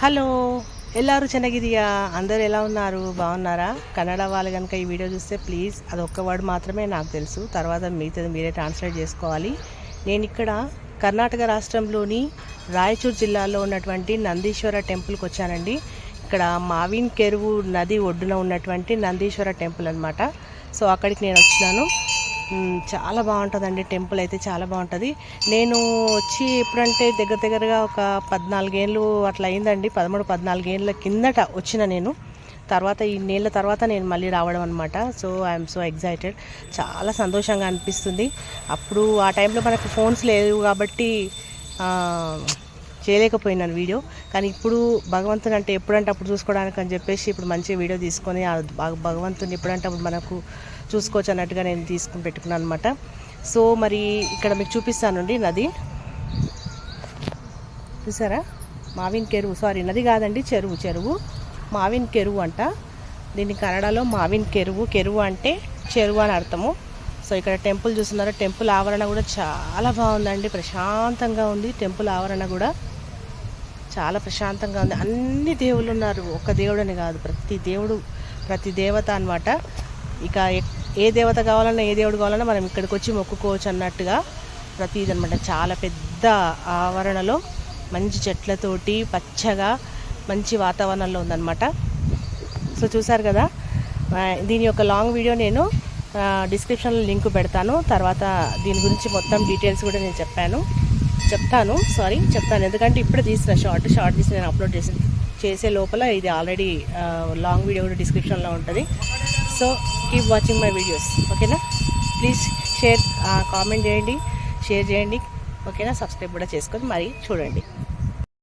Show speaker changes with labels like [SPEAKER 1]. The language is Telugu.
[SPEAKER 1] హలో ఎల్లారు చెన్నగిరియా అందరు ఎలా ఉన్నారు? బాగున్నారా? కన్నడ వాళ్ళు కనుక ఈ వీడియో చూస్తే ప్లీజ్ అది ఒక్క వర్డ్ మాత్రమే నాకు తెలుసు. తర్వాత మిగతాది మీరే ట్రాన్స్లేట్ చేసుకోవాలి. నేను ఇక్కడ కర్ణాటక రాష్ట్రంలోని రాయచూర్ జిల్లాలో ఉన్నటువంటి నందీశ్వర టెంపుల్కి వచ్చానండి. ఇక్కడ మావిన్ కెరువు నది ఒడ్డున ఉన్నటువంటి నందీశ్వర టెంపుల్ అనమాట సో అక్కడికి నేను వచ్చినాను. చాలా బాగుంటుందండి. టెంపుల్ అయితే చాలా బాగుంటుంది. నేను వచ్చి ఎప్పుడంటే దగ్గర దగ్గరగా ఒక పద్నాలుగేళ్ళు అట్లా అయిందండి. పదమూడు పద్నాలుగేళ్ళ కిందట వచ్చిన నేను. తర్వాత ఈ తర్వాత నేను మళ్ళీ రావడం అనమాట సో ఐఎమ్ సో ఎగ్జైటెడ్ చాలా సంతోషంగా అనిపిస్తుంది. అప్పుడు ఆ టైంలో మనకు ఫోన్స్ లేవు కాబట్టి చేయలేకపోయినాను వీడియో. కానీ ఇప్పుడు భగవంతుని అంటే ఎప్పుడంటే అప్పుడు చూసుకోవడానికి అని చెప్పేసి ఇప్పుడు మంచి వీడియో తీసుకొని ఆ భగవంతుని ఎప్పుడంటే అప్పుడు మనకు చూసుకోవచ్చు అన్నట్టుగా నేను తీసుకుని పెట్టుకున్నాను అనమాట సో మరి ఇక్కడ మీకు చూపిస్తానండి నది. చూసారా? మావిన్ కెరువు. సారీ నది కాదండి చెరువు చెరువు. మావిన్ కెరువు అంట. దీన్ని కన్నడలో మావిన్ కెరువు. కెరువు అంటే చెరువు అని అర్థము. సో ఇక్కడ టెంపుల్ చూస్తున్నారు. టెంపుల్ ఆవరణ కూడా చాలా బాగుందండి. ప్రశాంతంగా ఉంది. టెంపుల్ ఆవరణ కూడా. చాలా ప్రశాంతంగా ఉంది. అన్ని దేవుళ్ళు ఉన్నారు. ఒక దేవుడని కాదు. ప్రతి దేవుడు ప్రతి దేవత అన్నమాట. ఇక ఏ దేవత కావాలన్నా ఏ దేవుడు కావాలన్నా మనం ఇక్కడికి వచ్చి మొక్కుకోవచ్చు అన్నట్టుగా ప్రతిది అనమాట చాలా పెద్ద ఆవరణలో మంచి చెట్లతోటి పచ్చగా మంచి వాతావరణంలో ఉందన్నమాట. సో చూసారు కదా? దీని యొక్క లాంగ్ వీడియో నేను డిస్క్రిప్షన్లో లింక్ పెడతాను. తర్వాత దీని గురించి మొత్తం డీటెయిల్స్ కూడా నేను చెప్పాను. చెప్తాను సారీ చెప్తాను. ఎందుకంటే ఇప్పుడే తీసిన షార్ట్ షార్ట్ తీసి నేను అప్లోడ్ చేసి చేసే లోపల ఇది ఆల్రెడీ లాంగ్ వీడియో కూడా డిస్క్రిప్షన్లో ఉంటుంది. So keep watching my videos ఓకేనా ప్లీజ్ షేర్ కామెంట్ చేయండి షేర్ చేయండి ఓకేనా సబ్స్క్రైబ్ కూడా చేసుకొని మరి చూడండి.